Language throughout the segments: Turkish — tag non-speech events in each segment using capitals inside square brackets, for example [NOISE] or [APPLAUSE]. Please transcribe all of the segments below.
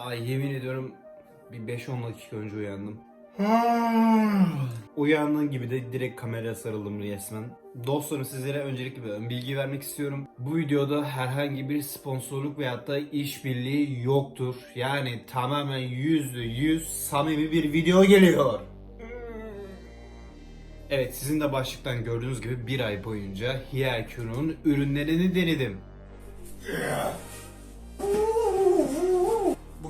Daha yemin ediyorum bir 5-10 dakika önce uyandım. Uyandığım gibi de direkt kameraya sarıldım resmen. Dostlarım sizlere öncelikle bir ön bilgi vermek istiyorum. Bu videoda herhangi bir sponsorluk veyahut da işbirliği yoktur. Yani tamamen %100 samimi bir video geliyor. Evet sizin de başlıktan gördüğünüz gibi bir ay boyunca Hiyaku'nun ürünlerini denedim.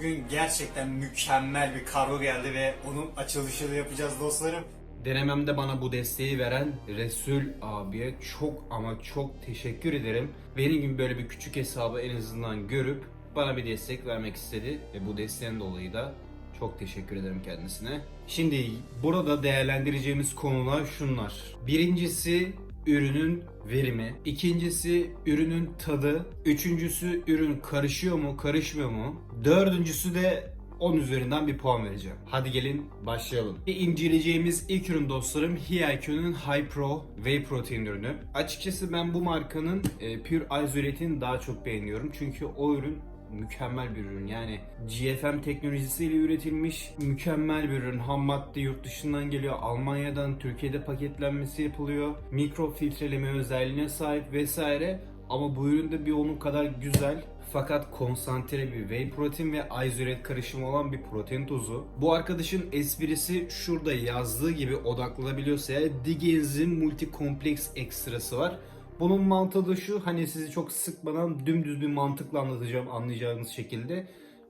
Bugün gerçekten mükemmel bir kargo geldi ve onun açılışını yapacağız dostlarım. Denememde bana bu desteği veren Resul abiye çok ama çok teşekkür ederim. Benim gibi böyle bir küçük hesabı en azından görüp bana bir destek vermek istedi ve bu desteğin dolayı da çok teşekkür ederim kendisine. Şimdi burada değerlendireceğimiz konular şunlar. Birincisi ürünün verimi, ikincisi ürünün tadı, üçüncüsü ürün karışıyor mu, karışmıyor mu, dördüncüsü de 10 üzerinden bir puan vereceğim. Hadi gelin başlayalım. Bir inceleyeceğimiz ilk ürün dostlarım Hiyaku'nun High Pro Whey Protein ürünü. Açıkçası ben bu markanın e, Pure Isolated'ini daha çok beğeniyorum. Çünkü o ürün mükemmel bir ürün. Yani GFM teknolojisiyle üretilmiş mükemmel bir ürün. Ham madde yurt dışından geliyor. Almanya'dan Türkiye'de paketlenmesi yapılıyor. Mikro filtreleme özelliğine sahip vesaire. Ama bu üründe bir onun kadar güzel fakat konsantre bir whey protein ve isolate karışımı olan bir protein tozu. Bu arkadaşın esprisi şurada yazdığı gibi odaklanabiliyorsa eğer Diggins'in multi kompleks ekstrası var. Bunun mantığı da şu hani sizi çok sıkmadan dümdüz bir mantıkla anlatacağım anlayacağınız şekilde.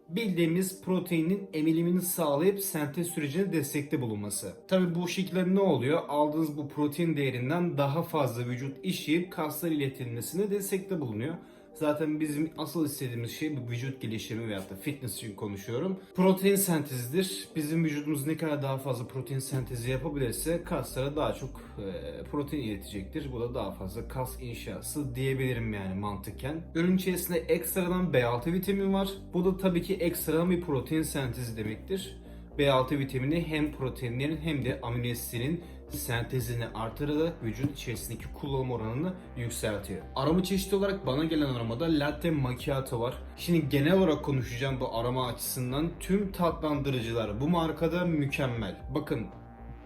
Bildiğimiz proteinin emilimini sağlayıp sentez sürecine destekte bulunması. Tabi bu şekilde ne oluyor? Aldığınız bu protein değerinden daha fazla vücut işleyip kaslar iletilmesine destekte bulunuyor. Zaten bizim asıl istediğimiz şey bu vücut gelişimi veyahut da fitness için konuşuyorum. Protein sentezidir. Bizim vücudumuz ne kadar daha fazla protein sentezi yapabilirse kaslara daha çok e, protein iletecektir. Bu da daha fazla kas inşası diyebilirim yani mantıken. Ürün içerisinde ekstradan B6 vitamini var. Bu da tabii ki ekstradan bir protein sentezi demektir. B6 vitamini hem proteinlerin hem de amino asitlerin sentezini artırarak vücut içerisindeki kullanım oranını yükseltiyor. Aroma çeşidi olarak bana gelen aramada latte macchiato var. Şimdi genel olarak konuşacağım bu aroma açısından. Tüm tatlandırıcılar bu markada mükemmel. Bakın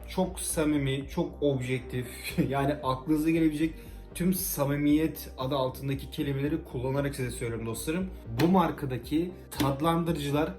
çok samimi, çok objektif [LAUGHS] yani aklınıza gelebilecek tüm samimiyet adı altındaki kelimeleri kullanarak size söylüyorum dostlarım. Bu markadaki tatlandırıcılar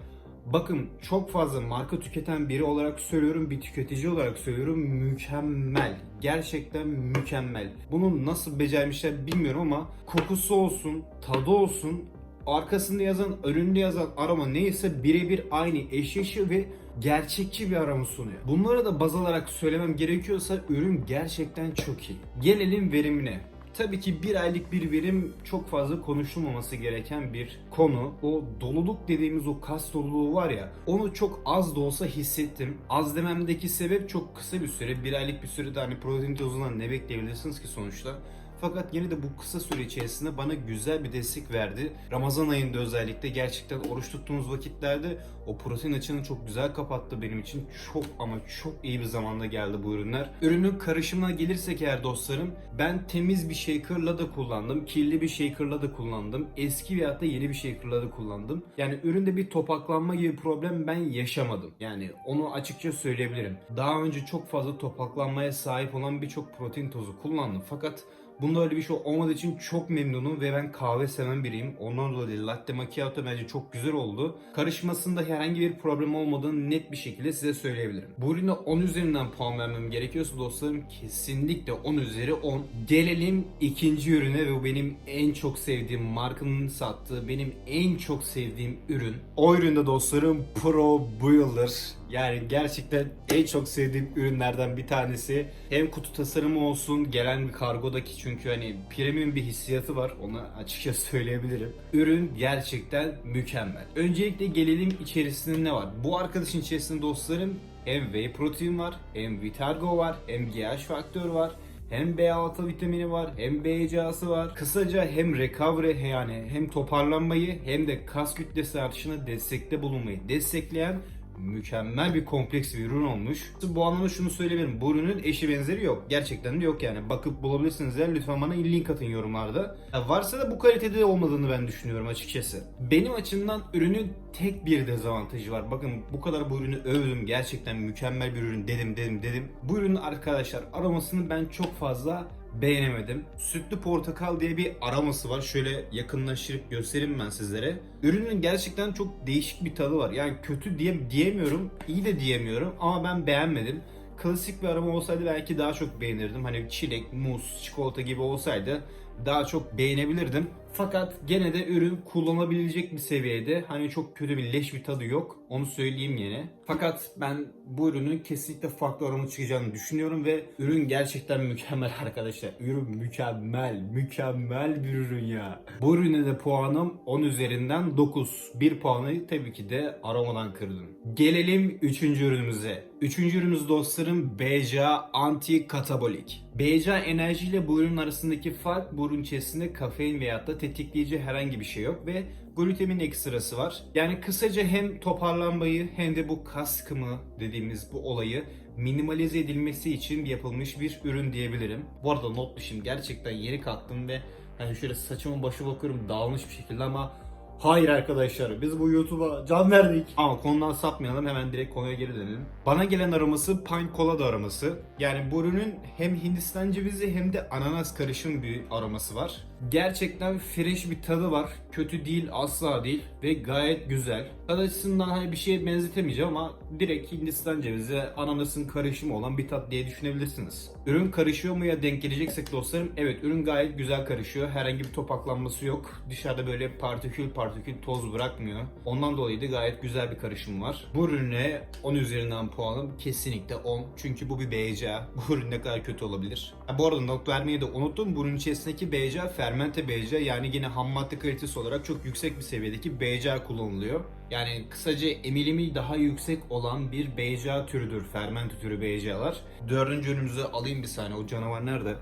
Bakın çok fazla marka tüketen biri olarak söylüyorum, bir tüketici olarak söylüyorum mükemmel. Gerçekten mükemmel. Bunu nasıl becermişler bilmiyorum ama kokusu olsun, tadı olsun, arkasında yazan, önünde yazan aroma neyse birebir aynı eşleşiyor ve gerçekçi bir aroma sunuyor. Bunları da baz alarak söylemem gerekiyorsa ürün gerçekten çok iyi. Gelelim verimine. Tabii ki bir aylık bir verim çok fazla konuşulmaması gereken bir konu. O doluluk dediğimiz o kas doluluğu var ya onu çok az da olsa hissettim. Az dememdeki sebep çok kısa bir süre. Bir aylık bir sürede hani protein tozundan ne bekleyebilirsiniz ki sonuçta. Fakat yine de bu kısa süre içerisinde bana güzel bir destek verdi. Ramazan ayında özellikle gerçekten oruç tuttuğumuz vakitlerde o protein açığını çok güzel kapattı benim için. Çok ama çok iyi bir zamanda geldi bu ürünler. Ürünün karışımına gelirsek eğer dostlarım ben temiz bir shaker'la da kullandım. Kirli bir shaker'la da kullandım. Eski veyahut da yeni bir shaker'la da kullandım. Yani üründe bir topaklanma gibi problem ben yaşamadım. Yani onu açıkça söyleyebilirim. Daha önce çok fazla topaklanmaya sahip olan birçok protein tozu kullandım. Fakat Bunda öyle bir şey olmadığı için çok memnunum ve ben kahve seven biriyim. Ondan dolayı latte macchiato bence çok güzel oldu. Karışmasında herhangi bir problem olmadığını net bir şekilde size söyleyebilirim. Bu ürüne 10 üzerinden puan vermem gerekiyorsa dostlarım kesinlikle 10 üzeri 10. Gelelim ikinci ürüne ve bu benim en çok sevdiğim markanın sattığı benim en çok sevdiğim ürün. O üründe dostlarım Pro Builder. Yani gerçekten en çok sevdiğim ürünlerden bir tanesi. Hem kutu tasarımı olsun, gelen bir kargodaki çünkü hani premium bir hissiyatı var. Onu açıkça [LAUGHS] söyleyebilirim. Ürün gerçekten mükemmel. Öncelikle gelelim içerisinde ne var? Bu arkadaşın içerisinde dostlarım hem whey protein var, hem Vitargo var, hem GH faktör var. Hem B6 vitamini var, hem BCA'sı var. Kısaca hem recovery yani hem toparlanmayı hem de kas kütlesi artışına destekte bulunmayı destekleyen mükemmel bir kompleks bir ürün olmuş. Bu anlamda şunu söyleyebilirim. Bu ürünün eşi benzeri yok. Gerçekten de yok yani. Bakıp bulabilirsiniz eğer lütfen bana link atın yorumlarda. Ya varsa da bu kalitede olmadığını ben düşünüyorum açıkçası. Benim açımdan ürünün tek bir dezavantajı var. Bakın bu kadar bu ürünü övdüm. Gerçekten mükemmel bir ürün dedim dedim dedim. Bu ürünün arkadaşlar aromasını ben çok fazla beğenemedim. Sütlü portakal diye bir aroması var. Şöyle yakınlaştırıp göstereyim ben sizlere. Ürünün gerçekten çok değişik bir tadı var. Yani kötü diye diyemiyorum, iyi de diyemiyorum ama ben beğenmedim. Klasik bir aroma olsaydı belki daha çok beğenirdim. Hani çilek, muz, çikolata gibi olsaydı daha çok beğenebilirdim. Fakat gene de ürün kullanabilecek bir seviyede. Hani çok kötü bir leş bir tadı yok. Onu söyleyeyim yine. Fakat ben bu ürünün kesinlikle farklı aroma çıkacağını düşünüyorum ve ürün gerçekten mükemmel [LAUGHS] arkadaşlar. Ürün mükemmel, mükemmel bir ürün ya. Bu ürüne de puanım 10 üzerinden 9. Bir puanı tabii ki de aromadan kırdım. Gelelim 3. ürünümüze. Üçüncü ürünümüz dostlarım BCA Anti Katabolik. BCA enerji ile bu ürünün arasındaki fark bu ürün içerisinde kafein veyahut da tetikleyici herhangi bir şey yok ve glutemin ekstrası var. Yani kısaca hem toparlanmayı hem de bu kas sıkımı dediğimiz bu olayı minimalize edilmesi için yapılmış bir ürün diyebilirim. Bu arada not düşeyim gerçekten yeri kalktım ve hani şöyle saçımın başı bakıyorum dağılmış bir şekilde ama Hayır arkadaşlar biz bu YouTube'a can verdik. Ama konudan sapmayalım hemen direkt konuya geri dönelim. Bana gelen aroması Pine Colada aroması. Yani bu ürünün hem Hindistan cevizi hem de ananas karışım bir aroması var. Gerçekten fresh bir tadı var. Kötü değil asla değil ve gayet güzel. Tad açısından hani bir şeye benzetemeyeceğim ama direkt Hindistan cevizi ananasın karışımı olan bir tat diye düşünebilirsiniz. Ürün karışıyor mu ya denk geleceksek dostlarım evet ürün gayet güzel karışıyor. Herhangi bir topaklanması yok. Dışarıda böyle partikül partikül toz bırakmıyor. Ondan dolayı da gayet güzel bir karışım var. Bu ürüne 10 üzerinden puanım kesinlikle 10. Çünkü bu bir BCA. Bu ürün ne kadar kötü olabilir? Ha, bu arada not vermeyi de unuttum. Bu ürün içerisindeki BCA fermente BCA yani yine ham madde kalitesi olarak çok yüksek bir seviyedeki BCA kullanılıyor. Yani kısaca emilimi daha yüksek olan bir BCA türüdür. Fermente türü BCA'lar. Dördüncü ürünümüzü alayım bir saniye. O canavar nerede?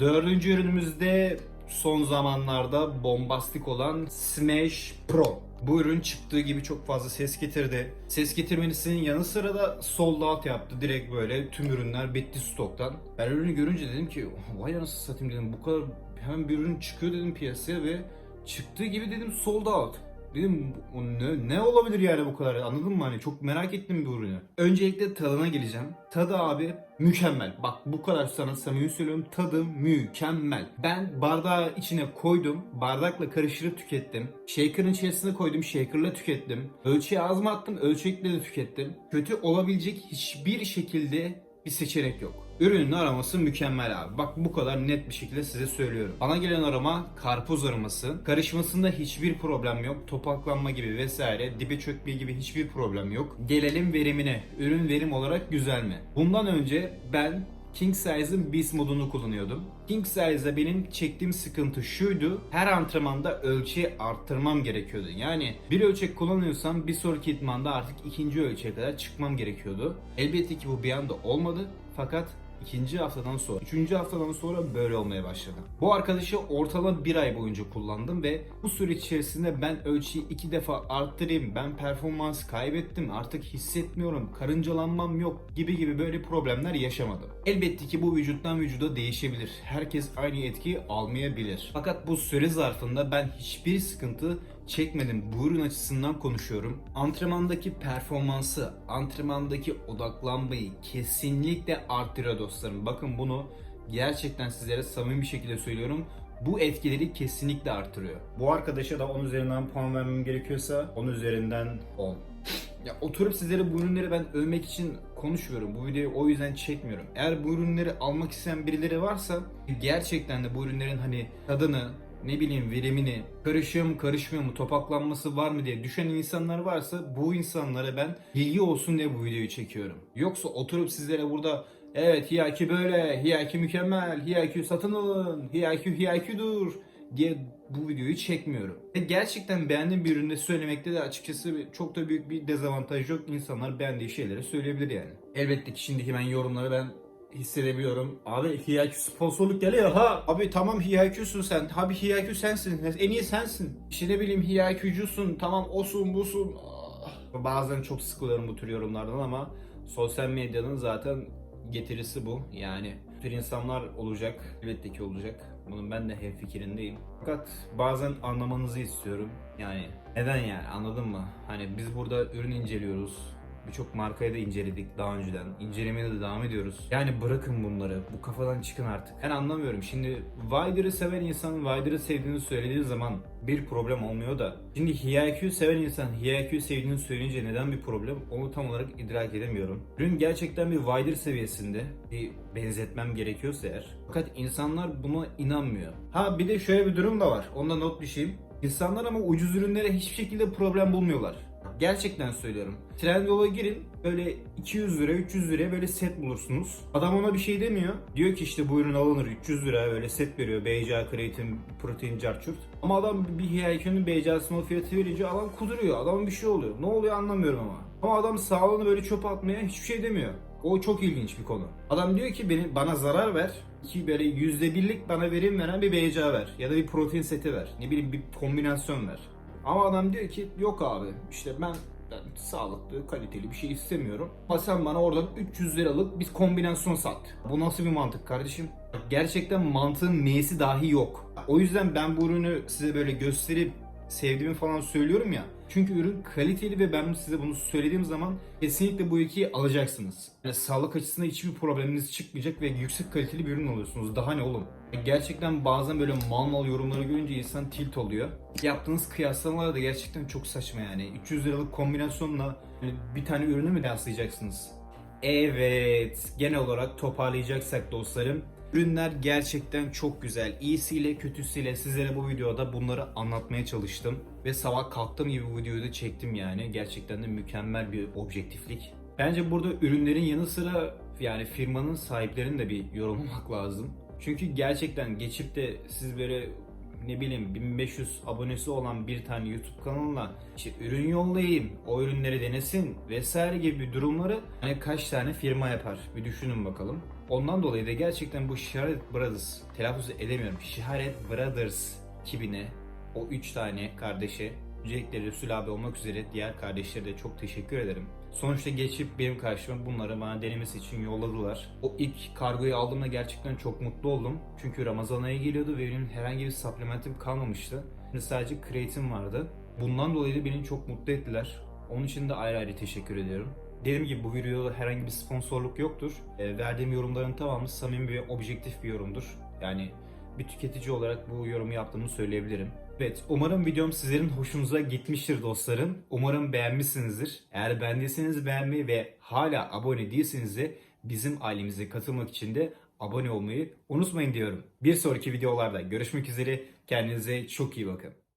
Dördüncü ürünümüzde son zamanlarda bombastik olan Smash Pro. Bu ürün çıktığı gibi çok fazla ses getirdi. Ses getirmesinin yanı sıra da sold out yaptı. Direkt böyle tüm ürünler bitti stoktan. Ben ürünü görünce dedim ki vay anasını satayım dedim bu kadar hemen bir ürün çıkıyor dedim piyasaya ve çıktığı gibi dedim sold out. Dedim o ne, ne olabilir yani bu kadar anladın mı hani çok merak ettim bu ürünü. Öncelikle tadına geleceğim. Tadı abi mükemmel. Bak bu kadar sana samimi söylüyorum tadı mükemmel. Ben bardağı içine koydum. Bardakla karıştırıp tükettim. Shaker'ın içerisine koydum. Shaker'la tükettim. Ölçüye az mı attım? Ölçekle de tükettim. Kötü olabilecek hiçbir şekilde bir seçenek yok. Ürünün aroması mükemmel abi. Bak bu kadar net bir şekilde size söylüyorum. Bana gelen aroma karpuz aroması. Karışmasında hiçbir problem yok. Topaklanma gibi vesaire, dibe çökme gibi hiçbir problem yok. Gelelim verimine. Ürün verim olarak güzel mi? Bundan önce ben King Size'ın Beast modunu kullanıyordum. King Size'da benim çektiğim sıkıntı şuydu. Her antrenmanda ölçeği arttırmam gerekiyordu. Yani bir ölçek kullanıyorsam bir sonraki idmanda artık ikinci ölçeğe kadar çıkmam gerekiyordu. Elbette ki bu bir anda olmadı. Fakat ikinci haftadan sonra, üçüncü haftadan sonra böyle olmaya başladı. Bu arkadaşı ortalama bir ay boyunca kullandım ve bu süreç içerisinde ben ölçüyü iki defa arttırayım, ben performans kaybettim, artık hissetmiyorum, karıncalanmam yok gibi gibi böyle problemler yaşamadım. Elbette ki bu vücuttan vücuda değişebilir. Herkes aynı etkiyi almayabilir. Fakat bu süre zarfında ben hiçbir sıkıntı çekmedim. Bu ürün açısından konuşuyorum. Antrenmandaki performansı, antrenmandaki odaklanmayı kesinlikle arttırıyor dostlarım. Bakın bunu gerçekten sizlere samimi bir şekilde söylüyorum. Bu etkileri kesinlikle artırıyor. Bu arkadaşa da 10 üzerinden puan vermem gerekiyorsa 10 üzerinden 10. Ya oturup sizlere bu ürünleri ben övmek için konuşmuyorum. Bu videoyu o yüzden çekmiyorum. Eğer bu ürünleri almak isteyen birileri varsa gerçekten de bu ürünlerin hani tadını, ne bileyim verimini, karışıyor mu karışmıyor mu, topaklanması var mı diye düşünen insanlar varsa bu insanlara ben bilgi olsun diye bu videoyu çekiyorum. Yoksa oturup sizlere burada evet Hiyaki böyle, Hiyaki mükemmel, Hiyaki satın alın, Hiyaki Hiyaki'dur diye bu videoyu çekmiyorum. Ve gerçekten beğendiğim bir üründe söylemekte de açıkçası çok da büyük bir dezavantaj yok. İnsanlar beğendiği şeyleri söyleyebilir yani. Elbette ki şimdiki ben yorumları ben hissedebiliyorum. Abi HiIQ sponsorluk geliyor ha. Abi tamam HiIQ'sun sen. Abi HiIQ sensin. En iyi sensin. İşte ne bileyim HiIQ'cusun. Tamam osun busun. Ah. Bazen çok sıkılıyorum bu tür yorumlardan ama sosyal medyanın zaten getirisi bu. Yani tür insanlar olacak. Elbette ki olacak. Bunun ben de hemfikirindeyim. Fakat bazen anlamanızı istiyorum. Yani neden yani anladın mı? Hani biz burada ürün inceliyoruz. Birçok markaya da inceledik daha önceden. İncelemeye de devam ediyoruz. Yani bırakın bunları. Bu kafadan çıkın artık. Ben anlamıyorum. Şimdi Wider'ı seven insan Wider'ı sevdiğini söylediği zaman bir problem olmuyor da. Şimdi HiQ seven insan HiQ sevdiğini söyleyince neden bir problem? Onu tam olarak idrak edemiyorum. Ürün gerçekten bir Wider seviyesinde. Bir benzetmem gerekiyorsa eğer. Fakat insanlar buna inanmıyor. Ha bir de şöyle bir durum da var. Onda not düşeyim. İnsanlar ama ucuz ürünlere hiçbir şekilde problem bulmuyorlar. Gerçekten söylüyorum. Trendyol'a girin böyle 200 lira 300 liraya böyle set bulursunuz. Adam ona bir şey demiyor. Diyor ki işte bu ürün alınır 300 liraya böyle set veriyor. BCA, kreatin, protein, carçurt. Ama adam bir HIQ'nun BCA'sına o fiyatı verince adam kuduruyor. Adamın bir şey oluyor. Ne oluyor anlamıyorum ama. Ama adam sağlığını böyle çöpe atmaya hiçbir şey demiyor. O çok ilginç bir konu. Adam diyor ki beni bana zarar ver. Ki böyle yüzde birlik bana verim veren bir BCA ver. Ya da bir protein seti ver. Ne bileyim bir kombinasyon ver. Ama adam diyor ki yok abi işte ben, ben sağlıklı kaliteli bir şey istemiyorum. Ama sen bana oradan 300 liralık bir kombinasyon sat. Bu nasıl bir mantık kardeşim? Gerçekten mantığın neyesi dahi yok. O yüzden ben bu ürünü size böyle gösterip sevdiğimi falan söylüyorum ya. Çünkü ürün kaliteli ve ben size bunu söylediğim zaman kesinlikle bu ikiyi alacaksınız. Yani sağlık açısından hiçbir probleminiz çıkmayacak ve yüksek kaliteli bir ürün alıyorsunuz. Daha ne oğlum? Gerçekten bazen böyle mal mal yorumları görünce insan tilt oluyor. Yaptığınız kıyaslamalar da gerçekten çok saçma yani. 300 liralık kombinasyonla hani bir tane ürünü mü kıyaslayacaksınız? Evet, genel olarak toparlayacaksak dostlarım, ürünler gerçekten çok güzel. İyisiyle kötüsüyle sizlere bu videoda bunları anlatmaya çalıştım. Ve sabah kalktığım gibi bu videoyu da çektim yani. Gerçekten de mükemmel bir objektiflik. Bence burada ürünlerin yanı sıra yani firmanın sahiplerini de bir yorumlamak lazım. Çünkü gerçekten geçip de siz böyle ne bileyim 1500 abonesi olan bir tane YouTube kanalına işte ürün yollayayım, o ürünleri denesin vesaire gibi durumları hani kaç tane firma yapar bir düşünün bakalım. Ondan dolayı da gerçekten bu Şiharet Brothers, telaffuz edemiyorum, Şiharet Brothers ekibine, o 3 tane kardeşe, öncelikle Resul abi olmak üzere diğer kardeşlere de çok teşekkür ederim. Sonuçta geçip benim karşıma bunları bana denemesi için yolladılar. O ilk kargoyu aldığımda gerçekten çok mutlu oldum. Çünkü Ramazan ayı geliyordu ve benim herhangi bir supplementim kalmamıştı. Şimdi sadece kreatin vardı. Bundan dolayı da beni çok mutlu ettiler. Onun için de ayrı ayrı teşekkür ediyorum. Dediğim gibi bu videoda herhangi bir sponsorluk yoktur. E, verdiğim yorumların tamamı samimi ve objektif bir yorumdur. Yani bir tüketici olarak bu yorumu yaptığımı söyleyebilirim. Evet, umarım videom sizlerin hoşunuza gitmiştir dostlarım. Umarım beğenmişsinizdir. Eğer beğendiyseniz beğenmeyi ve hala abone değilseniz de bizim ailemize katılmak için de abone olmayı unutmayın diyorum. Bir sonraki videolarda görüşmek üzere. Kendinize çok iyi bakın.